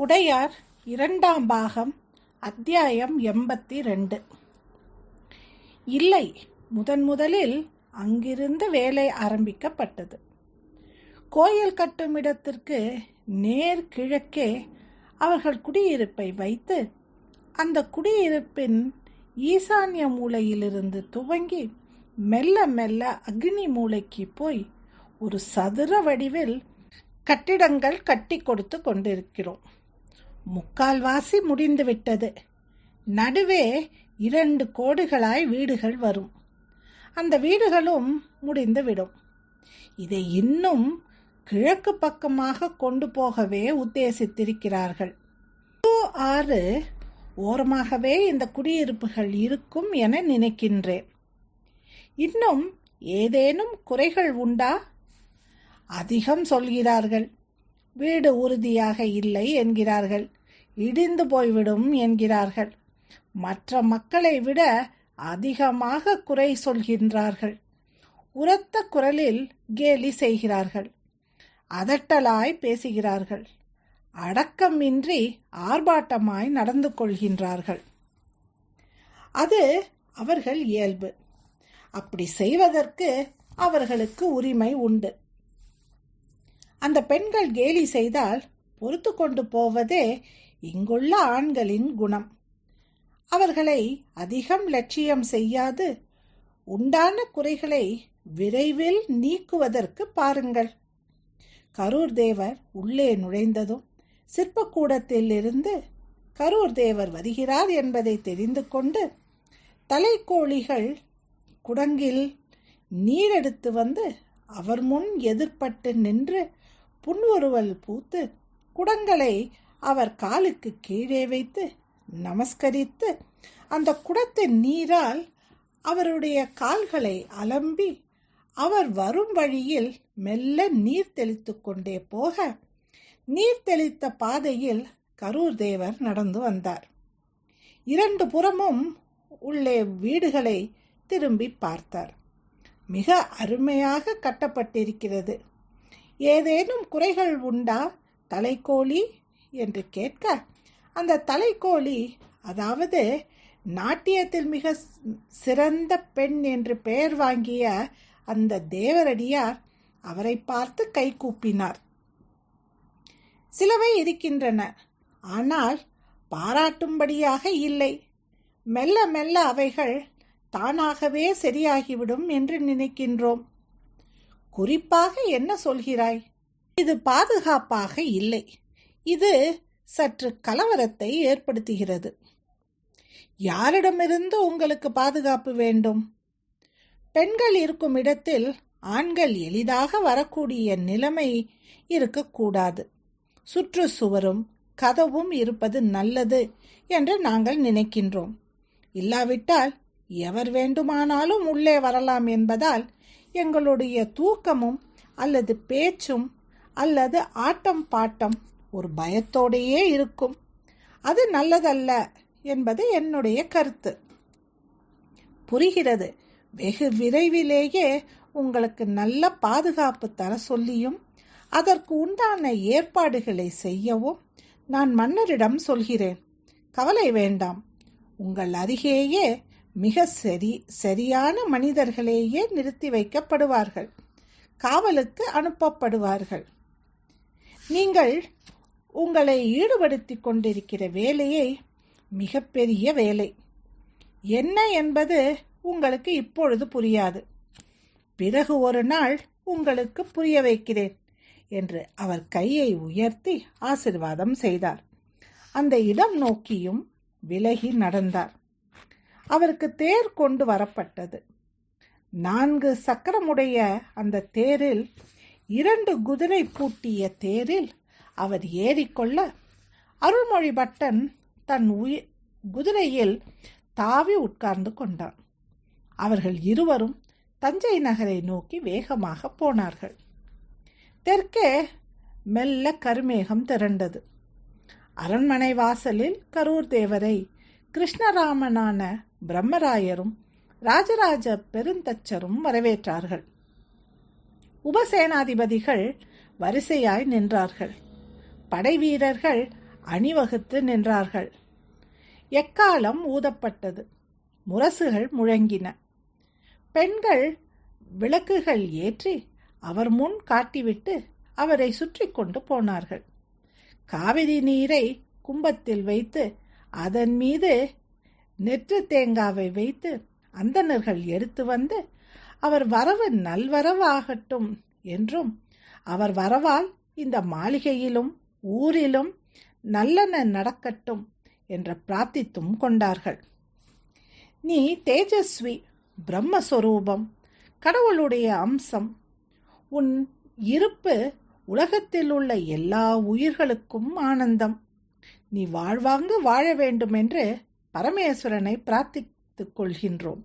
உடையார் இரண்டாம் பாகம் அத்தியாயம் எண்பத்தி ரெண்டு இல்லை முதன் முதலில் அங்கிருந்து வேலை ஆரம்பிக்கப்பட்டது. கோயில் கட்டும் இடத்திற்கு நேர் கிழக்கே அவர்கள் குடியிருப்பை வைத்து அந்த குடியிருப்பின் ஈசான்ய மூலையிலிருந்து துவங்கி மெல்ல மெல்ல அக்னி மூலைக்கு போய் ஒரு சதுர வடிவில் கட்டிடங்கள் கட்டி கொடுத்து கொண்டிருக்கிறோம். முக்கால்வாசி முடிந்துவிட்டது. நடுவே இரண்டு கோடுகளாய் வீடுகள் வரும். அந்த வீடுகளும் முடிந்துவிடும். இதை இன்னும் கிழக்கு பக்கமாக கொண்டு போகவே உத்தேசித்திருக்கிறார்கள். ஆறு ஓரமாகவே இந்த குடியிருப்புகள் இருக்கும் என நினைக்கின்றேன். இன்னும் ஏதேனும் குறைகள் உண்டா? அதிகம் சொல்கிறார்கள். வீடு உறுதியாக இல்லை என்கிறார்கள். இடிந்து போய்விடும் என்கிறார்கள். மற்ற மக்களை விட அதிகமாக குறை சொல்கின்றார்கள். உரத்த குரலில் கேலி செய்கிறார்கள். அதட்டலாய் பேசுகிறார்கள். அடக்கமின்றி ஆர்ப்பாட்டமாய் நடந்து கொள்கின்றார்கள். அது அவர்கள் இயல்பு. அப்படி செய்வதற்கு அவர்களுக்கு உரிமை உண்டு. அந்த பெண்கள் கேலி செய்தால் பொறுத்து கொண்டு போவதே இங்குள்ள ஆண்களின் குணம். அவர்களை அதிகம் லட்சியம் செய்யாது. உண்டான குறைகளை விரைவில் நீக்குவதற்கு பாருங்கள். கரூர் தேவர் உள்ளே நுழைந்ததும் சிற்பக்கூடத்தில் இருந்து கரூர் தேவர் வருகிறார் என்பதை தெரிந்து கொண்டு தலைக்கோழிகள் குடங்கில் நீர் எடுத்து வந்து அவர் முன் எதிர்பட்டு நின்று புன்வருவல் பூத்து குடங்களை அவர் காலுக்கு கீழே வைத்து நமஸ்கரித்து அந்த குடத்தின் நீரால் அவருடைய கால்களை அலம்பி அவர் வரும் வழியில் மெல்ல நீர் தெளித்து கொண்டே போக நீர் தெளித்த பாதையில் கரூர் தேவர் நடந்து வந்தார். இரண்டு புறமும் உள்ளே வீடுகளை திரும்பி பார்த்தார். மிக அருமையாக கட்டப்பட்டிருக்கிறது. ஏதேனும் குறைகள் உண்டா? தலைக்கோழி என்று கேட்க அந்த தலைக்கோழி அதாவது நாட்டியத்தில் மிக சிறந்த பெண் என்று பெயர் வாங்கிய அந்த தேவரடியார் அவரை பார்த்து கை கூப்பினார். சிலவை இருக்கின்றன ஆனால் பாராட்டும்படியாக இல்லை. மெல்ல மெல்ல அவைகள் தானாகவே சரியாகிவிடும் என்று நினைக்கின்றோம். குறிப்பாக என்ன சொல்கிறாய்? இது பாதுகாப்பாக இல்லை. இது சற்று கலவரத்தை ஏற்படுத்துகிறது. யாரிடமிருந்து உங்களுக்கு பாதுகாப்பு வேண்டும்? பெண்கள் இருக்கும் இடத்தில் ஆண்கள் எளிதாக வரக்கூடிய நிலைமை இருக்கக்கூடாது. சுற்றுச்சுவரும் கதவும் இருப்பது நல்லது என்று நாங்கள் நினைக்கின்றோம். இல்லாவிட்டால் எவர் வேண்டுமானாலும் உள்ளே வரலாம் என்பதால் எங்களுடைய தூக்கமும் அல்லது பேச்சும் அல்லது ஆட்டம் பாட்டம் ஒரு பயத்தோடையே இருக்கும். அது நல்லதல்ல என்பது என்னுடைய கருத்து. புரிகிறது. வெகு விரைவிலேயே உங்களுக்கு நல்ல பாதுகாப்பு தர சொல்லியும் அதற்கு உண்டான ஏற்பாடுகளை செய்யவும் நான் மன்னரிடம் சொல்கிறேன். கவலை வேண்டாம். உங்கள் அருகேயே மிக சரி சரியான மனிதர்களேயே நிறுத்தி வைக்கப்படுவார்கள். காவலுக்கு அனுப்பப்படுவார்கள். நீங்கள் உங்களை ஈடுபடுத்தி கொண்டிருக்கிற வேலையை மிகப்பெரிய வேலை. என்ன என்பது உங்களுக்கு இப்பொழுது புரியாது. பிறகு ஒரு நாள் உங்களுக்கு புரிய வைக்கிறேன் என்று அவர் கையை உயர்த்தி ஆசிர்வாதம் செய்தார். அந்த இடம் நோக்கியும் விலகி நடந்தார். அவருக்கு தேர் கொண்டு வரப்பட்டது. நான்கு சக்கரமுடைய அந்த தேரில் இரண்டு குதிரை பூட்டிய தேரில் அவர் ஏறிக்கொள்ள அருள்மொழி பட்டன் தன் உயிர் குதிரையில் தாவி உட்கார்ந்து கொண்டான். அவர்கள் இருவரும் தஞ்சை நகரை நோக்கி வேகமாக போனார்கள். தெற்கே மெல்ல கருமேகம் திரண்டது. அரண்மனை வாசலில் கரூர் தேவரை கிருஷ்ணராமனான பிரம்மராயரும் ராஜராஜ பெருந்தச்சரும் வரவேற்றார்கள். உபசேனாதிபதிகள் வரிசையாய் நின்றார்கள். படை வீரர்கள் அணிவகுத்து நின்றார்கள். எக்காலம் ஊதப்பட்டது? முரசுகள் முழங்கின. பெண்கள் விளக்குகள் ஏற்றி அவர் முன் காட்டிவிட்டு அவரை சுற்றி கொண்டு போனார்கள். காவிரி நீரை கும்பத்தில் வைத்து அதன் மீது நெற்று தேங்காவை வைத்து அந்தணர்கள் எடுத்து வந்து அவர் வரவு நல்வரவாகட்டும் என்றும் அவர் வரவால் இந்த மாளிகையிலும் ஊரிலும் நல்லன நடக்கட்டும் என்று பிரார்த்தித்தும் கொண்டார்கள். நீ தேஜஸ்வி பிரம்மஸ்வரூபம் கடவுளுடைய அம்சம் உன் இருப்பு உலகத்தில் உள்ள எல்லா உயிர்களுக்கும் ஆனந்தம். நீ வாழ்வாங்கு வாழ வேண்டுமென்று பரமேஸ்வரனை பிரார்த்தித்துக் கொள்கின்றோம்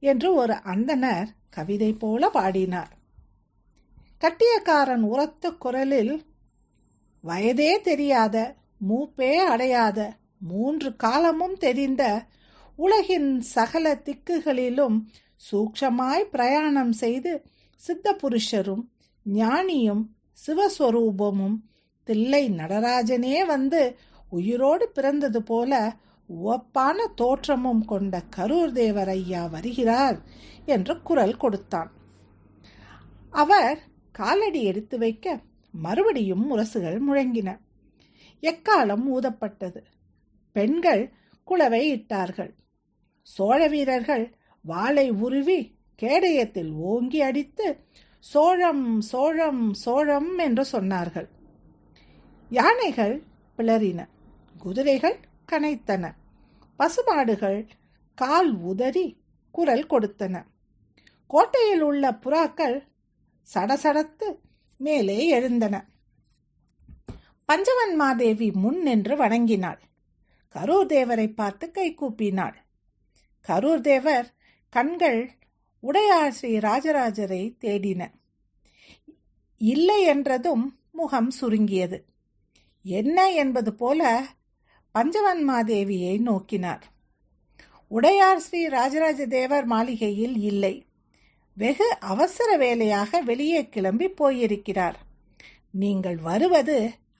என்று ஒரு அந்தனர் கவிதை போல பாடினார். கட்டியக்காரன் உரத்த குரலில் வயதே தெரியாத மூப்பே அடையாத மூன்று காலமும் தெரிந்த உலகின் சகல திக்குகளிலும் சூக்ஷமாய் பிரயாணம் செய்து சித்த புருஷரும் ஞானியும் சிவஸ்வரூபமும் தில்லை நடராஜனே வந்து உயிரோடு பிறந்தது போல உவப்பான தோற்றமும் கொண்ட கரூர் தேவர் ஐயா வருகிறார் என்று குரல் கொடுத்தான். அவர் காலடி எடுத்து வைக்க மறுபடியும் முரசுகள் முழங்கின. எக்காலம் ஊதப்பட்டது? பெண்கள் குளவை இட்டார்கள். சோழ வீரர்கள் வாளை உருவி கேடயத்தில் ஓங்கி அடித்து சோழம் சோழம் சோழம் என்று சொன்னார்கள். யானைகள் பிளறின குதிரைகள் கனைத்தன பசுமாடுகள் கால் உதறி குரல் கொடுத்தன. கோட்டையில் உள்ள புறாக்கள் சடசடத்து மேலே எழுந்தன. பஞ்சவன் மாதேவி முன் நின்று வணங்கினாள். கரூர் தேவரை பார்த்து கை கூப்பினாள். கரூர் தேவர் கண்கள் உடையார் ஸ்ரீ ராஜராஜரை தேடின. இல்லை என்றதும் முகம் சுருங்கியது. என்ன என்பது போல பஞ்சவன் மாதேவியை நோக்கினார். உடையார் ஸ்ரீ ராஜராஜ தேவர் மாளிகையில் இல்லை. வெகு அவசர வேலையாக வெளியே கிளம்பி போயிருக்கிறார். நீங்கள் வருவது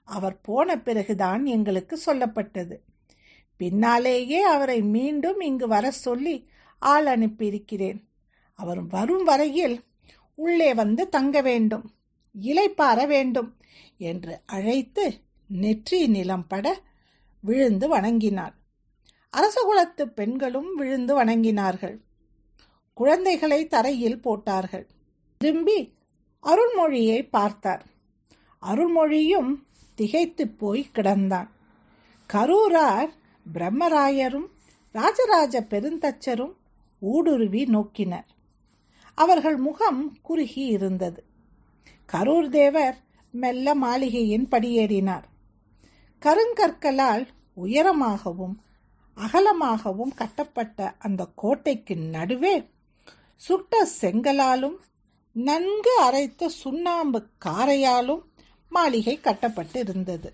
அவர் போன பிறகுதான் எங்களுக்கு சொல்லப்பட்டது. பின்னாலேயே அவரை மீண்டும் இங்கு வர சொல்லி ஆள் அனுப்பியிருக்கிறேன். அவர் வரும் வரையில் உள்ளே வந்து தங்க வேண்டும் இலைப்பார வேண்டும் என்று அழைத்து நெற்றி நிலம் பட விழுந்து வணங்கினார். அரசகுலத்து பெண்களும் விழுந்து வணங்கினார்கள். குழந்தைகளை தரையில் போட்டார்கள். திரும்பி அருள்மொழியை பார்த்தார். அருள்மொழியும் திகைத்து போய் கிடந்தான். கரூரார் பிரம்மராயரும் ராஜராஜ பெருந்தச்சரும் ஊடுருவி நோக்கினர். அவர்கள் முகம் குறுகி இருந்தது. கரூர் தேவர் மெல்ல மாளிகையின் படியேறினார். கருங்கற்களால் உயரமாகவும் அகலமாகவும் கட்டப்பட்ட அந்த கோட்டைக்கு நடுவே சுட்ட செங்கலாலும் நன்கு அரைத்த சுண்ணாம்பு காரையாலும் மாளிகை கட்டப்பட்டு இருந்தது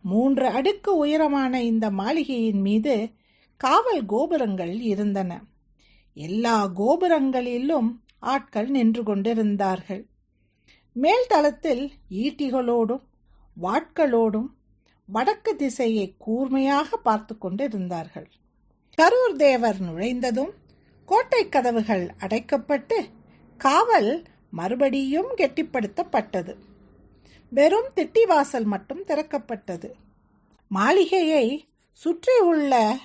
மூன்று அடுக்கு உயரமான இந்த மாளிகையின் மீது காவல் கோபுரங்கள் இருந்தன. எல்லா கோபுரங்களிலும் ஆட்கள் நின்று கொண்டிருந்தார்கள். மேல் தளத்தில் ஈட்டிகளோடும் வாட்களோடும் வடக்கு திசையை கூர்மையாக பார்த்து கொண்டிருந்தார்கள். கரூர் தேவர் நுழைந்ததும் கோட்டை கதவுகள் அடைக்கப்பட்டு காவல் மறுபடியும் கெட்டிப்படுத்தப்பட்டது. வெறும் திட்டிவாசல் மட்டும் திறக்கப்பட்டது. மாளிகையை சுற்றி உள்ள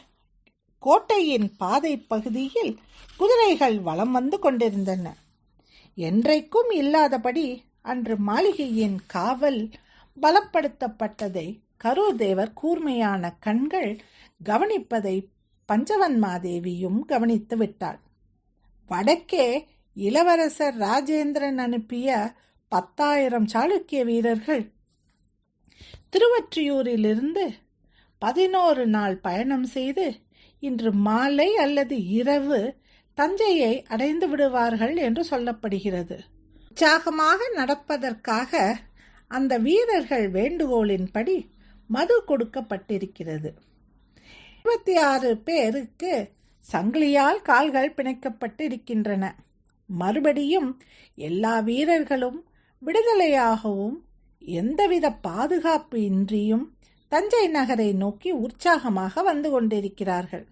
கோட்டையின் பாதை பகுதியில் குதிரைகள் வலம் வந்து கொண்டிருந்தன. என்றைக்கும் இல்லாதபடி அன்று மாளிகையின் காவல் பலப்படுத்தப்பட்டதை கரூர் தேவர் கூர்மையான கண்கள் கவனிப்பதை பஞ்சவன்மாதேவியும் கவனித்து விட்டாள். வடக்கே இளவரசர் ராஜேந்திரன் அனுப்பிய பத்தாயிரம் சாளுக்கிய வீரர்கள். திருவற்றியூரிலிருந்து பதினோரு நாள் பயணம் செய்து இன்று மாலை அல்லது இரவு தஞ்சையை அடைந்து விடுவார்கள் என்று சொல்லப்படுகிறது. உற்சாகமாக நடப்பதற்காக அந்த வீரர்கள் வேண்டுகோளின்படி மது கொடுக்கப்பட்டிருக்கிறது. இருபத்தி ஆறு பேருக்கு சங்கிலியால் கால்கள் பிணைக்கப்பட்டு இருக்கின்றன மறுபடியும் எல்லா வீரர்களும் விடுதலையாகவும் எந்தவித பாதுகாப்பு இன்றியும் தஞ்சை நகரை நோக்கி உற்சாகமாக வந்து கொண்டிருக்கிறார்கள்.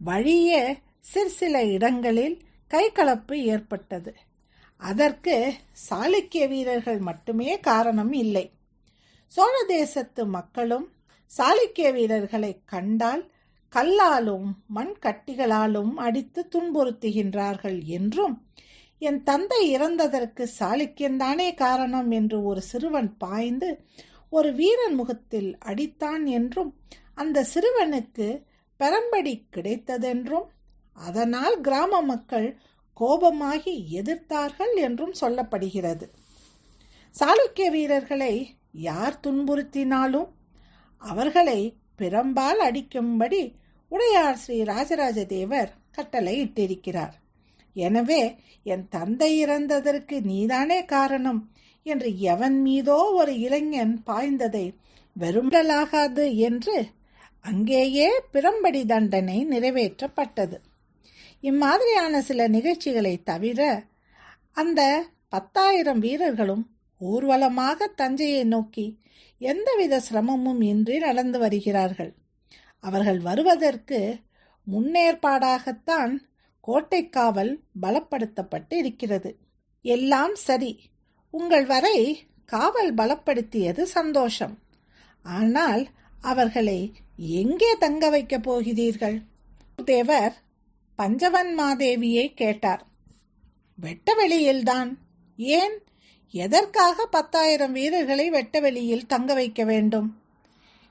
வழியே சிற்சில இடங்களில் கைகலப்பு ஏற்பட்டது. அதற்கு சாளுக்கிய வீரர்கள் மட்டுமே காரணம் இல்லை. சோழ தேசத்து மக்களும் சாளுக்கிய வீரர்களை கண்டால் கல்லாலும் மண் கட்டிகளாலும் அடித்து துன்புறுத்துகின்றார்கள் என்றும் என் தந்தை இறந்ததற்கு சாளுக்கியன்தானே காரணம் என்று ஒரு சிறுவன் பாய்ந்து ஒரு வீரன் முகத்தில் அடித்தான் என்றும் அந்த சிறுவனுக்கு பெரம்படி கிடைத்ததென்றும் அதனால் கிராம மக்கள் கோபமாகி எதிர்த்தார்கள் என்றும் சொல்லப்படுகிறது. சாளுக்கிய வீரர்களை யார் துன்புறுத்தினாலும் அவர்களை பிரம்பால் அடிக்கும்படி உடையார் ஸ்ரீ ராஜராஜ தேவர் கட்டளை இட்டிருக்கிறார். எனவே என் தந்தை இறந்ததற்கு நீதானே காரணம் என்று எவன் மீதோ ஒரு இளைஞன் பாய்ந்ததை வெறும்பலாகாது என்று அங்கேயே பிரம்படி தண்டனை நிறைவேற்றப்பட்டது. இம்மாதிரியான சில நிகழ்ச்சிகளை தவிர அந்த பத்தாயிரம் வீரர்களும் ஊர்வலமாக தஞ்சையை நோக்கி எந்தவித சிரமமும் இன்றி நடந்து வருகிறார்கள். அவர்கள் வருவதற்கு முன்னேற்பாடாகத்தான் கோட்டை காவல் பலப்படுத்தப்பட்டு இருக்கிறது. எல்லாம் சரி உங்கள் வரை காவல் பலப்படுத்தியது சந்தோஷம். ஆனால் அவர்களை எங்கே தங்க வைக்கப் போகிறீர்கள்? தேவர் பஞ்சவன் மாதேவியை கேட்டார். வெட்ட வெளியில்தான். ஏன்? எதற்காக பத்தாயிரம் வீரர்களை வெட்டவெளியில் தங்க வைக்க வேண்டும்?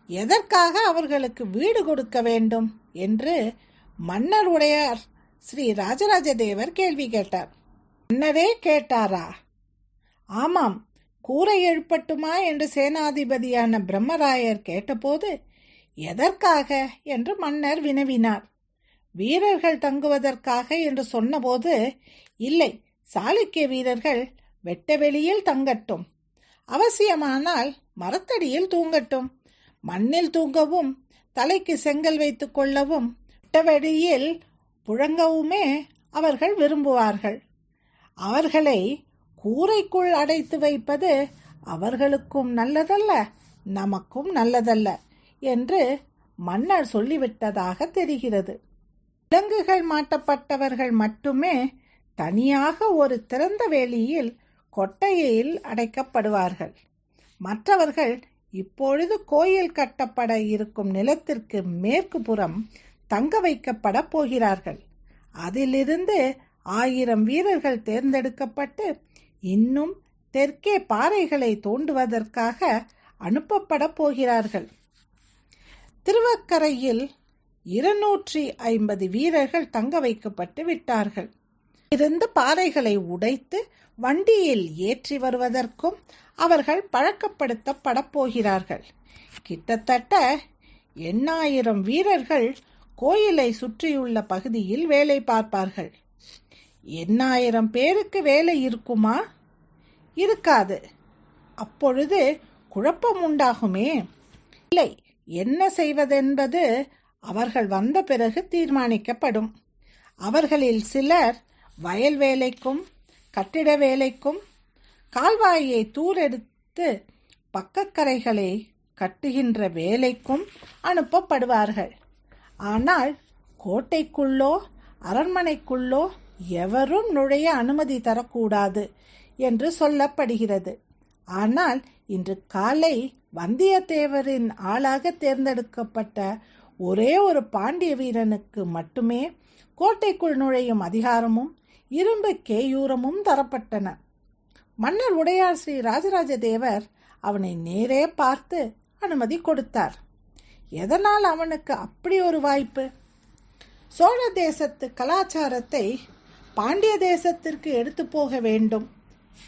எதற்காக அவர்களுக்கு வீடு கொடுக்க வேண்டும்? என்று மன்னர் உடையார் ஸ்ரீ ராஜராஜ தேவர் கேள்வி கேட்டார். மன்னரே கேட்டாரா? ஆமாம் கூரை எழுப்பட்டுமா என்று சேனாதிபதியான பிரம்மராயர் கேட்டபோது எதற்காக? என்று மன்னர் வினவினார். வீரர்கள் தங்குவதற்காக? என்று சொன்னபோது இல்லை சாளுக்கிய வீரர்கள் வெட்ட வெளியில் தங்கட்டும். அவசியமானால் மரத்தடியில் தூங்கட்டும். மண்ணில் தூங்கவும் தலைக்கு செங்கல் வைத்துக் கொள்ளவும் வெட்டவெளியில் புழங்கவுமே அவர்கள் விரும்புவார்கள். அவர்களை கூரைக்குள் அடைத்து வைப்பது அவர்களுக்கும் நல்லதல்ல நமக்கும் நல்லதல்ல என்று மன்னர் சொல்லிவிட்டதாக தெரிகிறது. விலங்குகள் மாட்டப்பட்டவர்கள் மட்டுமே தனியாக ஒரு திறந்த வேலியில் கொட்டையில் அடைக்கப்படுவார்கள். மற்றவர்கள் இப்பொழுது கோயில் கட்டப்பட இருக்கும் நிலத்திற்கு மேற்கு புறம் தங்க வைக்கப்பட போகிறார்கள். அதிலிருந்து ஆயிரம் வீரர்கள் தேர்ந்தெடுக்கப்பட்டு இன்னும் தெற்கே பாறைகளை தோண்டுவதற்காக அனுப்பப்பட போகிறார்கள். திருவக்கரையில் இருநூற்றி ஐம்பது வீரர்கள் தங்க வைக்கப்பட்டு விட்டார்கள். இருந்து பாறைகளை உடைத்து வண்டியில் ஏற்றி வருவதற்கும் அவர்கள் பழக்கப்படுத்தப்படப் போகிறார்கள். கிட்டத்தட்ட எண்ணாயிரம் வீரர்கள் கோயிலை சுற்றியுள்ள பகுதியில் வேலை பார்ப்பார்கள். எண்ணாயிரம் பேருக்கு வேலை இருக்குமா? இருக்காது. அப்பொழுது குழப்பம் உண்டாகுமே. இல்லை என்ன செய்வதென்பது அவர்கள் வந்த பிறகு தீர்மானிக்கப்படும். அவர்களில் சிலர் வயல் வேலைக்கும் கட்டிட வேலைக்கும் கால்வாயை தூரெடுத்து பக்கக்கரைகளை கட்டுகின்ற வேலைக்கும் அனுப்பப்படுவார்கள். ஆனால் கோட்டைக்குள்ளோ அரண்மனைக்குள்ளோ எவரும் நுழைய அனுமதி தரக்கூடாது என்று சொல்லப்படுகிறது. ஆனால் இன்று காலை வந்தியத்தேவரின் ஆளாக தேர்ந்தெடுக்கப்பட்ட ஒரே ஒரு பாண்டிய வீரனுக்கு மட்டுமே கோட்டைக்குள் நுழையும் அதிகாரமும் இரும்பு கேயூரமும் தரப்பட்டன. மன்னர் உடையார் ஸ்ரீ ராஜராஜ தேவர் அவனை நேரே பார்த்து அனுமதி கொடுத்தார். எதனால் அவனுக்கு அப்படி ஒரு வாய்ப்பு? சோழ தேசத்து கலாச்சாரத்தை பாண்டிய தேசத்திற்கு எடுத்து போக வேண்டும்.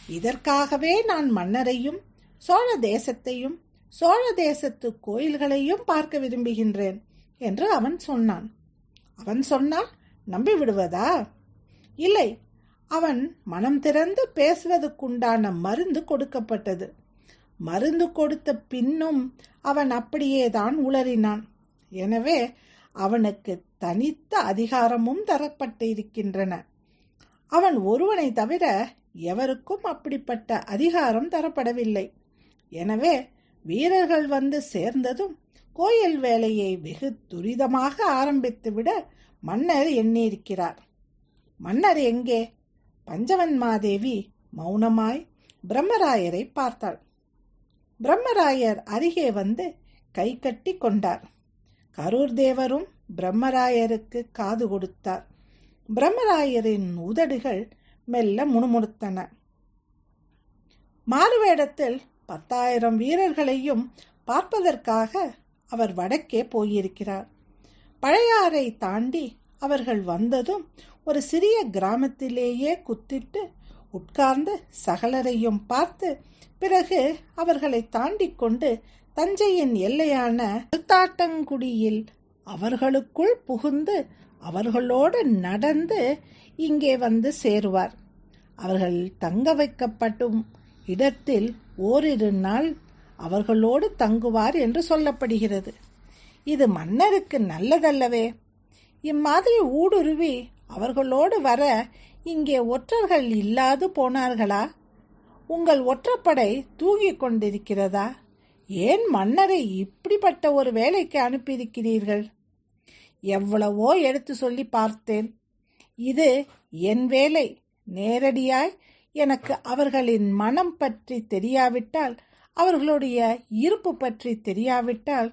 இதற்காகவே நான் மன்னரையும் சோழ தேசத்தையும் சோழ தேசத்து கோயில்களையும் பார்க்க விரும்புகின்றேன் என்று அவன் சொன்னான். அவன் சொன்னால் நம்பி விடுவதா இல்லை. அவன் மனம் திறந்து பேசுவதற்குண்டான மருந்து கொடுக்கப்பட்டது. மருந்து கொடுத்த பின்னும் அவன் அப்படியேதான் உளறினான். எனவே அவனுக்கு தனித்த அதிகாரமும் தரப்பட்டு இருக்கின்றன அவன் ஒருவனை தவிர எவருக்கும் அப்படிப்பட்ட அதிகாரம் தரப்படவில்லை. எனவே வீரர்கள் வந்து சேர்ந்ததும் கோயில் வேலையை வெகு துரிதமாக ஆரம்பித்துவிட மன்னர் எண்ணியிருக்கிறார். மன்னர் எங்கே? பஞ்சவன்மாதேவி மௌனமாய் பிரம்மராயரை பார்த்தாள். பிரம்மராயர் அருகே வந்து கை கட்டி கொண்டார். கரூர் தேவரும் பிரம்மராயருக்கு காது கொடுத்தார். பிரம்மராயரின் உதடுகள் மெல்ல முணுமுணுத்தன. மாறுவேடத்தில் பத்தாயிரம் வீரர்களையும் பார்ப்பதற்காக அவர் வடக்கே போயிருக்கிறார். பழையாறை தாண்டி அவர்கள் வந்ததும் ஒரு சிறிய கிராமத்திலேயே குத்திட்டு உட்கார்ந்து சகலரையும் பார்த்து பிறகு அவர்களை தாண்டி கொண்டு தஞ்சையின் எல்லையான திருத்தாட்டங்குடியில் அவர்களுக்குள் புகுந்து அவர்களோடு நடந்து இங்கே வந்து சேருவார். அவர்கள் தங்க வைக்கப்படும் இடத்தில் ஓரிரு நாள் அவர்களோடு தங்குவார் என்று சொல்லப்படுகிறது. இது மன்னருக்கு நல்லதல்லவே. இம்மாதிரி ஊடுருவி அவர்களோடு வர இங்கே ஒற்றர்கள் இல்லாது போனார்களா? உங்கள் ஒற்றப்படை தூங்கிக் கொண்டிருக்கிறதா? ஏன் மன்னரை இப்படிப்பட்ட ஒரு வேலைக்கு அனுப்பியிருக்கிறீர்கள்? எவ்வளவோ எடுத்து சொல்லி பார்த்தேன். இது என் வேலை. நேரடியாய் எனக்கு அவர்களின் மனம் பற்றி தெரியாவிட்டால் அவர்களுடைய இருப்பு பற்றி தெரியாவிட்டால்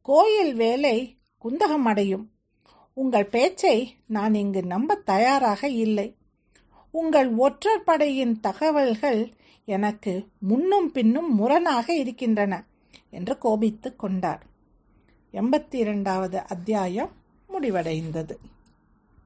கோயில் வேலை குந்தகம் அடையும் உங்கள் பேச்சை நான் இங்கு நம்ப தயாராக இல்லை. உங்கள் ஒற்றர் படையின் தகவல்கள் எனக்கு முன்னும் பின்னும் முரணாக இருக்கின்றன என்று கோபித்துக் கொண்டார். எண்பத்தி இரண்டாவது அத்தியாயம் முடிவடைந்தது.